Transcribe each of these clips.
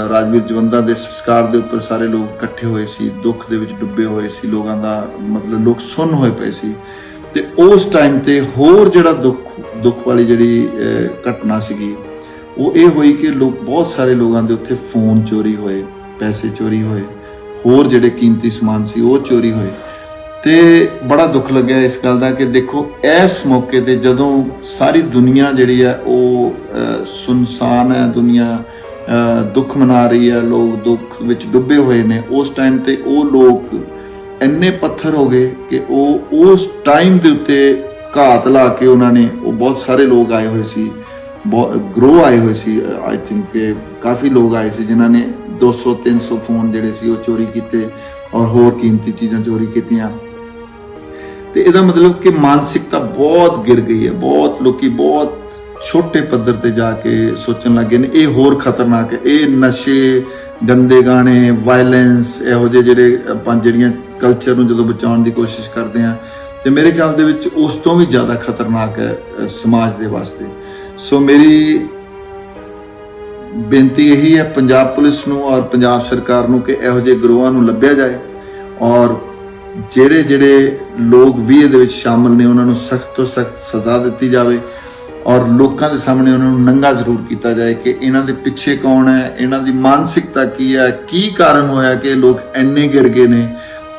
ਰਾਜਵੀਰ ਜਵੰਦਾ ਦੇ ਸੰਸਕਾਰ ਦੇ ਉੱਪਰ ਸਾਰੇ ਲੋਕ ਇਕੱਠੇ ਹੋਏ ਸੀ, ਦੁੱਖ ਦੇ ਵਿੱਚ ਡੁੱਬੇ ਹੋਏ ਸੀ, ਲੋਕਾਂ ਦਾ ਮਤਲਬ ਲੋਕ ਸੁੰਨ ਹੋਏ ਪਏ ਸੀ। ਤੇ ਉਸ ਟਾਈਮ ਤੇ ਹੋਰ ਜਿਹੜਾ ਦੁੱਖ ਦੁੱਖ ਵਾਲੀ ਜਿਹੜੀ ਘਟਨਾ ਸੀਗੀ, ਉਹ ਇਹ ਹੋਈ ਕਿ ਲੋਕ ਬਹੁਤ ਸਾਰੇ ਲੋਕਾਂ ਦੇ ਉੱਥੇ ਫੋਨ ਚੋਰੀ ਹੋਏ, ਪੈਸੇ ਚੋਰੀ ਹੋਏ, ਹੋਰ ਜਿਹੜੇ ਕੀਮਤੀ ਸਮਾਨ ਸੀ ਉਹ ਚੋਰੀ ਹੋਏ। ਤੇ ਬੜਾ ਦੁੱਖ ਲੱਗਿਆ ਇਸ ਗੱਲ ਦਾ ਕਿ ਦੇਖੋ, ਇਸ ਮੌਕੇ ਤੇ ਜਦੋਂ ਸਾਰੀ ਦੁਨੀਆ ਜਿਹੜੀ ਹੈ ਉਹ ਸੁਨਸਾਨ ਹੈ, ਦੁਨੀਆ ਦੁੱਖ ਮਨਾ ਰਹੀ ਹੈ, ਲੋਕ ਦੁੱਖ ਵਿੱਚ ਡੁੱਬੇ ਹੋਏ ਨੇ। ਉਸ ਟਾਈਮ ਤੇ ਉਹ ਲੋਕ ਇੰਨੇ ਪੱਥਰ ਹੋ ਗਏ ਕਿ ਉਹ ਉਸ ਟਾਈਮ ਦੇ ਉੱਤੇ ਘਾਤ ਲਾ ਕੇ ਉਹਨਾਂ ਨੇ, ਉਹ ਬਹੁਤ ਸਾਰੇ ਲੋਕ ਆਏ ਹੋਏ ਸੀ। ਗਰੋ ਆਏ ਹੋਏ ਸੀ। ਆਈ ਥਿੰਕ ਕਿ ਕਾਫੀ ਲੋਕ ਆਏ ਸੀ ਜਿਨ੍ਹਾਂ ਨੇ 200 300 ਫੋਨ ਜਿਹੜੇ ਸੀ ਉਹ ਚੋਰੀ ਕੀਤੇ ਔਰ ਹੋਰ ਕੀਮਤੀ ਚੀਜ਼ਾਂ ਚੋਰੀ ਕੀਤੀਆਂ। ਤੇ ਇਹਦਾ ਮਤਲਬ ਕਿ ਮਾਨਸਿਕਤਾ ਬਹੁਤ ਗਿਰ ਗਈ ਹੈ। ਬਹੁਤ ਲੋਕੀ ਬਹੁਤ ਛੋਟੇ ਪੱਧਰ ਤੇ ਜਾ ਕੇ ਸੋਚਣ ਲੱਗੇ ਨੇ, ਇਹ ਹੋਰ ਖਤਰਨਾਕ ਹੈ। ਇਹ ਨਸ਼ੇ, ਗੰਦੇ ਗਾਣੇ ਵਾਇਲੈਂਸ ਇਹੋ ਜਿਹੇ ਜਿਹੜੇ ਆਪਾਂ ਜਿਹੜੀਆਂ ਕਲਚਰ ਨੂੰ ਜਦੋਂ ਬਚਾਉਣ ਦੀ ਕੋਸ਼ਿਸ਼ ਕਰਦੇ ਆ ਤੇ ਮੇਰੇ ਖਿਆਲ ਦੇ ਵਿੱਚ ਉਸ ਤੋਂ ਵੀ ਜ਼ਿਆਦਾ ਖਤਰਨਾਕ ਹੈ ਸਮਾਜ ਦੇ ਵਾਸਤੇ। ਸੋ ਮੇਰੀ ਬੇਨਤੀ ਇਹੀ ਹੈ, ਪੰਜਾਬ ਪੁਲਿਸ ਨੂੰ ਔਰ ਪੰਜਾਬ ਸਰਕਾਰ ਨੂੰ ਕਿ ਇਹੋ ਜਿਹੇ ਗਰੋਹਾਂ ਨੂੰ ਲੱਭਿਆ ਜਾਏ ਔਰ ਜਿਹੜੇ ਜਿਹੜੇ ਲੋਕ ਵੀ ਇਹਦੇ ਵਿੱਚ ਸ਼ਾਮਲ ਨੇ, ਉਹਨਾਂ ਨੂੰ ਸਖਤ ਤੋਂ ਸਖਤ ਸਜ਼ਾ ਦਿੱਤੀ ਜਾਵੇ। ਔਰ ਲੋਕਾਂ ਦੇ ਸਾਹਮਣੇ ਉਹਨਾਂ ਨੂੰ ਨੰਗਾ ਜ਼ਰੂਰ ਕੀਤਾ ਜਾਏ ਕਿ ਇਹਨਾਂ ਦੇ ਪਿੱਛੇ ਕੌਣ ਹੈ ਇਹਨਾਂ ਦੀ ਮਾਨਸਿਕਤਾ ਕੀ ਹੈ ਕੀ ਕਾਰਨ ਹੋਇਆ ਕਿ ਲੋਕ ਇੰਨੇ ਗਿਰ ਗਏ ਨੇ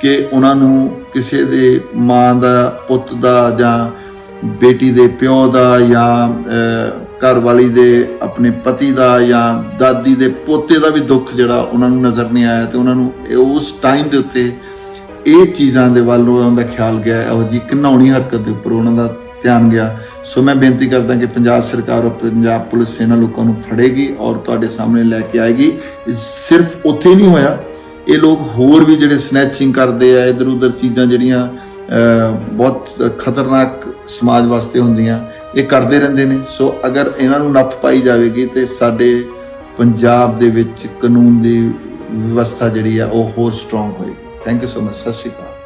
ਕਿ ਉਹਨਾਂ ਨੂੰ ਕਿਸੇ ਦੇ ਮਾਂ ਦਾ ਪੁੱਤ ਦਾ ਜਾਂ ਬੇਟੀ ਦੇ ਪਿਓ ਦਾ ਜਾਂ ਅਹ, ਘਰ ਵਾਲੀ ਦੇ ਆਪਣੇ ਪਤੀ ਦਾ ਜਾਂ ਦਾਦੀ ਦੇ ਪੋਤੇ ਦਾ ਵੀ ਦੁੱਖ ਜਿਹੜਾ ਉਹਨਾਂ ਨੂੰ ਨਜ਼ਰ ਨਹੀਂ ਆਇਆ ਤੇ ਉਹਨਾਂ ਨੂੰ ਉਸ ਟਾਈਮ ਦੇ ਉੱਤੇ ਇਹ ਚੀਜ਼ਾਂ ਦੇ ਵੱਲ ਉਹਨਾਂ ਦਾ ਖਿਆਲ ਗਿਆ। ਇਹੋ ਜੀ ਘਿਨਾਉਣੀ ਹਰਕਤ ਦੇ ਉੱਪਰ ਉਹਨਾਂ ਦਾ ਧਿਆਨ ਗਿਆ। ਸੋ ਮੈਂ ਬੇਨਤੀ ਕਰਦਾ ਕਿ ਪੰਜਾਬ ਸਰਕਾਰ ਔਰ ਪੰਜਾਬ ਪੁਲਿਸ ਇਹਨਾਂ ਲੋਕਾਂ ਨੂੰ ਫੜੇਗੀ ਔਰ ਤੁਹਾਡੇ ਸਾਹਮਣੇ ਲੈ ਕੇ ਆਏਗੀ। ਸਿਰਫ ਉੱਥੇ ਹੀ ਨਹੀਂ ਹੋਇਆ। ਇਹ ਲੋਕ ਹੋਰ ਵੀ ਜਿਹੜੇ ਸਨੈਚਿੰਗ ਕਰਦੇ ਆ ਇਧਰ ਉਧਰ ਚੀਜ਼ਾਂ ਜਿਹੜੀਆਂ ਬਹੁਤ ਖਤਰਨਾਕ ਸਮਾਜ ਵਾਸਤੇ ਹੁੰਦੀਆਂ, ਇਹ ਕਰਦੇ ਰਹਿੰਦੇ ਨੇ। ਸੋ ਅਗਰ ਇਹਨਾਂ ਨੂੰ ਨੱਥ ਪਾਈ ਜਾਵੇਗੀ ਤੇ ਸਾਡੇ ਪੰਜਾਬ ਦੇ ਵਿੱਚ ਕਾਨੂੰਨ ਦੀ ਵਿਵਸਥਾ ਜਿਹੜੀ ਆ, ਉਹ ਹੋਰ ਸਟਰੋਂਗ ਹੋਏਗੀ। ਥੈਂਕ ਯੂ ਸੋ ਮਚ ਸਤਿ ਸ਼੍ਰੀ ਅਕਾਲ।